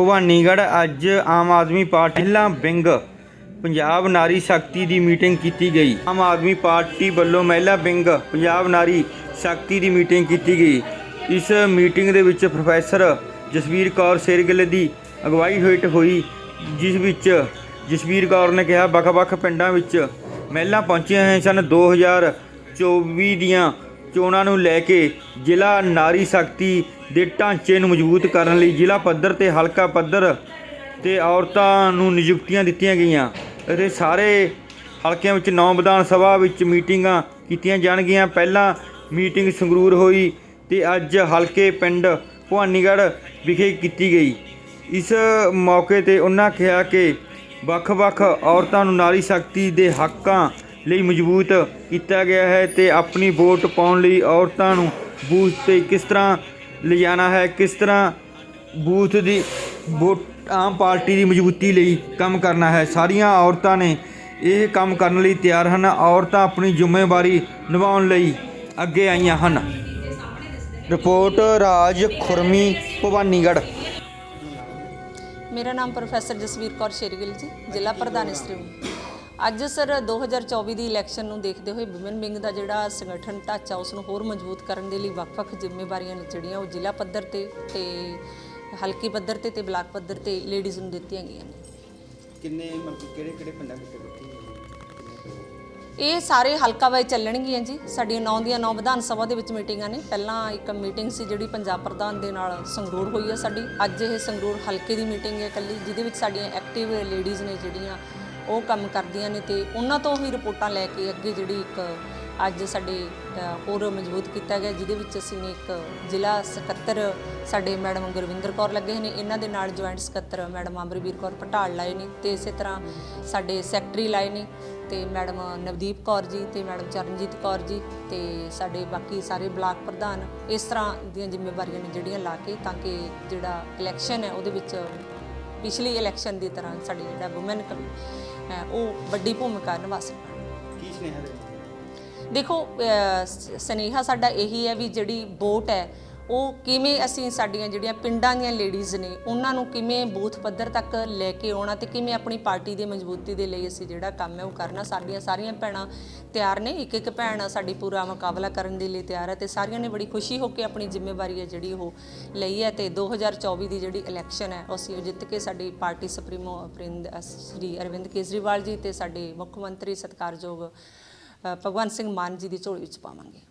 ਭਵਾਨੀਗੜ੍ਹ ਅੱਜ ਆਮ ਆਦਮੀ ਪਾਰਟੀ ਮਹਿਲਾ ਵਿੰਗ ਪੰਜਾਬ ਨਾਰੀ ਸ਼ਕਤੀ ਦੀ ਮੀਟਿੰਗ ਕੀਤੀ ਗਈ। ਆਮ ਆਦਮੀ ਪਾਰਟੀ ਵੱਲੋਂ ਮਹਿਲਾ ਵਿੰਗ ਪੰਜਾਬ ਨਾਰੀ ਸ਼ਕਤੀ ਦੀ ਮੀਟਿੰਗ ਕੀਤੀ ਗਈ। ਇਸ ਮੀਟਿੰਗ ਦੇ ਵਿੱਚ ਪ੍ਰੋਫੈਸਰ ਜਸਵੀਰ ਕੌਰ ਸ਼ੇਰਗਿੱਲ ਦੀ ਅਗਵਾਈ ਹੇਠ ਹੋਈ, ਜਿਸ ਵਿੱਚ ਜਸਵੀਰ ਕੌਰ ਨੇ ਕਿਹਾ, ਵੱਖ-ਵੱਖ ਪਿੰਡਾਂ ਵਿੱਚ ਮਹਿਲਾ ਪਹੁੰਚੀਆਂ ਹੋਈਆਂ ਸਨ। 2024 ਦੀਆਂ ਚੋਣਾਂ ਨੂੰ ਲੈ ਕੇ ਜ਼ਿਲ੍ਹਾ ਨਾਰੀ ਸ਼ਕਤੀ ਦੇ ਢਾਂਚੇ ਨੂੰ ਮਜ਼ਬੂਤ ਕਰਨ ਲਈ ਜ਼ਿਲ੍ਹਾ ਪੱਧਰ ਤੇ ਹਲਕਾ ਪੱਧਰ ਤੇ ਔਰਤਾਂ ਨੂੰ ਨਿਯੁਕਤੀਆਂ ਦਿੱਤੀਆਂ ਗਈਆਂ। ਅਤੇ ਸਾਰੇ ਹਲਕਿਆਂ ਵਿੱਚ ਨੌ ਵਿਧਾਨ ਸਭਾ ਵਿੱਚ ਮੀਟਿੰਗਾਂ ਕੀਤੀਆਂ ਜਾਣਗੀਆਂ। ਪਹਿਲਾਂ ਮੀਟਿੰਗ ਸੰਗਰੂਰ ਹੋਈ ਤੇ ਅੱਜ ਹਲਕੇ ਪਿੰਡ ਭਵਾਨੀਗੜ੍ਹ ਵਿਖੇ ਕੀਤੀ ਗਈ। ਇਸ ਮੌਕੇ ਤੇ ਉਹਨਾਂ ਕਿਹਾ ਕਿ ਵੱਖ-ਵੱਖ ਔਰਤਾਂ ਨੂੰ ਨਾਰੀ ਸ਼ਕਤੀ ਦੇ ਹੱਕਾਂ ਲਈ ਮਜ਼ਬੂਤ ਕੀਤਾ ਗਿਆ ਹੈ ਤੇ ਆਪਣੀ ਵੋਟ ਪਾਉਣ ਲਈ ਔਰਤਾਂ ਨੂੰ ਬੂਥ ਤੇ ਕਿਸ ਤਰ੍ਹਾਂ ਲਿਜਾਣਾ ਹੈ, ਕਿਸ ਤਰ੍ਹਾਂ ਬੂਥ ਦੀ ਵੋਟ ਆਮ ਪਾਰਟੀ ਦੀ ਮਜ਼ਬੂਤੀ ਲਈ ਕੰਮ ਕਰਨਾ ਹੈ। ਸਾਰੀਆਂ ਔਰਤਾਂ ਨੇ ਇਹ ਕੰਮ ਕਰਨ ਲਈ ਤਿਆਰ ਹਨ। ਔਰਤਾਂ ਆਪਣੀ ਜ਼ਿੰਮੇਵਾਰੀ ਨਿਭਾਉਣ ਲਈ ਅੱਗੇ ਆਈਆਂ ਹਨ। ਰਿਪੋਰਟ ਰਾਜ ਖੁਰਮੀ, ਭਵਾਨੀਗੜ੍ਹ। ਮੇਰਾ ਨਾਮ ਪ੍ਰੋਫੈਸਰ ਜਸਵੀਰ ਕੌਰ ਸ਼ੇਰਗਿੱਲ ਜੀ, ਜ਼ਿਲ੍ਹਾ ਪ੍ਰਧਾਨ ਇਸਤਰੀ ਅੱਜ ਸਰ 2024 ਦੀ ਇਲੈਕਸ਼ਨ ਨੂੰ ਦੇਖਦੇ ਹੋਏ ਵਿਮਨ ਵਿੰਗ ਦਾ ਜਿਹੜਾ ਸੰਗਠਨ ਢਾਂਚਾ ਉਸ ਨੂੰ ਹੋਰ ਮਜ਼ਬੂਤ ਕਰਨ ਦੇ ਲਈ ਵੱਖ-ਵੱਖ ਜ਼ਿੰਮੇਵਾਰੀਆਂ ਨੇ ਜਿਹੜੀਆਂ ਉਹ ਜ਼ਿਲ੍ਹਾ ਪੱਧਰ ਤੇ ਤੇ ਹਲਕੀ ਪੱਧਰ ਤੇ ਤੇ ਬਲਾਕ ਪੱਧਰ ਤੇ ਲੇਡੀਜ਼ ਨੂੰ ਦਿੱਤੀਆਂ ਗਈਆਂ ਨੇ। ਕਿੰਨੇ ਮਤਲਬ ਕਿਹੜੇ ਕਿਹੜੇ ਪਿੰਡਾਂ ਵਿੱਚ ਇਹ ਸਾਰੇ ਹਲਕਾ ਵਾਈ ਚੱਲਣਗੀਆਂ ਜੀ। ਸਾਡੀਆਂ 9 ਦੀਆਂ 9 ਵਿਧਾਨ ਸਭਾ ਦੇ ਵਿੱਚ ਮੀਟਿੰਗਾਂ ਨੇ। ਪਹਿਲਾਂ ਇੱਕ ਮੀਟਿੰਗ ਸੀ ਜਿਹੜੀ ਪੰਜਾਬ ਪ੍ਰਧਾਨ ਦੇ ਨਾਲ ਸੰਗਰੂਰ ਹੋਈ ਹੈ ਸਾਡੀ। ਅੱਜ ਇਹ ਸੰਗਰੂਰ ਹਲਕੇ ਦੀ ਮੀਟਿੰਗ ਹੈ ਇਕੱਲੀ ਜਿਹਦੇ ਵਿੱਚ ਸਾਡੀਆਂ ਐਕਟਿਵ ਲੇਡੀਜ਼ ਨੇ ਜਿਹੜੀਆਂ ਉਹ ਕੰਮ ਕਰਦੀਆਂ ਨੇ ਤੇ ਉਹਨਾਂ ਤੋਂ ਹੀ ਰਿਪੋਰਟਾਂ ਲੈ ਕੇ ਅੱਗੇ ਜਿਹੜੀ ਇੱਕ ਅੱਜ ਸਾਡੇ ਹੋਰ ਮਜ਼ਬੂਤ ਕੀਤਾ ਗਿਆ, ਜਿਹਦੇ ਵਿੱਚ ਅਸੀਂ ਨੇ ਇੱਕ ਜ਼ਿਲ੍ਹਾ ਸਕੱਤਰ ਸਾਡੇ ਮੈਡਮ ਗੁਰਵਿੰਦਰ ਕੌਰ ਲੱਗੇ ਨੇ। ਇਹਨਾਂ ਦੇ ਨਾਲ ਜੁਆਇੰਟ ਸਕੱਤਰ ਮੈਡਮ ਅਮਰਵੀਰ ਕੌਰ ਪਟਾਲ ਲਾਏ ਨੇ ਤੇ ਇਸੇ ਤਰ੍ਹਾਂ ਸਾਡੇ ਸੈਕਟਰੀ ਲਾਏ ਨੇ ਤੇ ਮੈਡਮ ਨਵਦੀਪ ਕੌਰ ਜੀ ਤੇ ਮੈਡਮ ਚਰਨਜੀਤ ਕੌਰ ਜੀ ਤੇ ਸਾਡੇ ਬਾਕੀ ਸਾਰੇ ਬਲਾਕ ਪ੍ਰਧਾਨ ਇਸ ਤਰ੍ਹਾਂ ਦੀਆਂ ਜ਼ਿੰਮੇਵਾਰੀਆਂ ਨੇ ਜਿਹੜੀਆਂ ਲਾ ਕੇ ਤਾਂ ਕਿ ਜਿਹੜਾ ਇਲੈਕਸ਼ਨ ਹੈ ਉਹਦੇ ਵਿੱਚ ਪਿਛਲੀ ਇਲੈਕਸ਼ਨ ਦੀ ਤਰ੍ਹਾਂ ਸਾਡੀ ਜਿਹੜਾ ਔਮਨ ਉਹ ਵੱਡੀ ਭੂਮਿਕਾ ਨਿਭਾ ਸਕਣ ਕੀ ਸੁਨੇਹਾ ਦੇ ਦੇਖੋ ਸਨੇਹਾ ਸਾਡਾ ਇਹੀ ਹੈ ਵੀ ਜਿਹੜੀ ਵੋਟ ਹੈ ਉਹ ਕਿਵੇਂ ਅਸੀਂ ਸਾਡੀਆਂ ਜਿਹੜੀਆਂ ਪਿੰਡਾਂ ਦੀਆਂ ਲੇਡੀਜ਼ ਨੇ, ਉਹਨਾਂ ਨੂੰ ਕਿਵੇਂ ਬੂਥ ਪੱਧਰ ਤੱਕ ਲੈ ਕੇ ਆਉਣਾ ਤੇ ਕਿਵੇਂ ਆਪਣੀ ਪਾਰਟੀ ਦੀ ਮਜ਼ਬੂਤੀ ਦੇ ਲਈ ਅਸੀਂ ਜਿਹੜਾ ਕੰਮ ਹੈ ਉਹ ਕਰਨਾ, ਸਾਡੀਆਂ ਸਾਰੀਆਂ ਭੈਣਾਂ ਤਿਆਰ ਨੇ, ਇੱਕ ਇੱਕ ਭੈਣ ਸਾਡੀ ਪੂਰਾ ਮੁਕਾਬਲਾ ਕਰਨ ਦੇ ਲਈ ਤਿਆਰ ਹੈ ਤੇ ਸਾਰੀਆਂ ਨੇ ਬੜੀ ਖੁਸ਼ੀ ਹੋ ਕੇ ਆਪਣੀ ਜ਼ਿੰਮੇਵਾਰੀ ਹੈ ਜਿਹੜੀ ਉਹ ਲਈ ਹੈ ਤੇ 2024 ਦੀ ਜਿਹੜੀ ਇਲੈਕਸ਼ਨ ਹੈ, ਅਸੀਂ ਉਹ ਜਿੱਤ ਕੇ ਸਾਡੀ ਪਾਰਟੀ ਸੁਪਰੀਮੋ ਅਪਰਿੰਦ ਸ਼੍ਰੀ ਅਰਵਿੰਦ ਕੇਜਰੀਵਾਲ ਜੀ ਤੇ ਸਾਡੇ ਮੁੱਖ ਮੰਤਰੀ ਸਤਿਕਾਰਯੋਗ ਭਗਵੰਤ ਸਿੰਘ ਮਾਨ ਜੀ ਦੀ ਝੋਲੀ ਵਿੱਚ ਪਾਵਾਂਗੇ।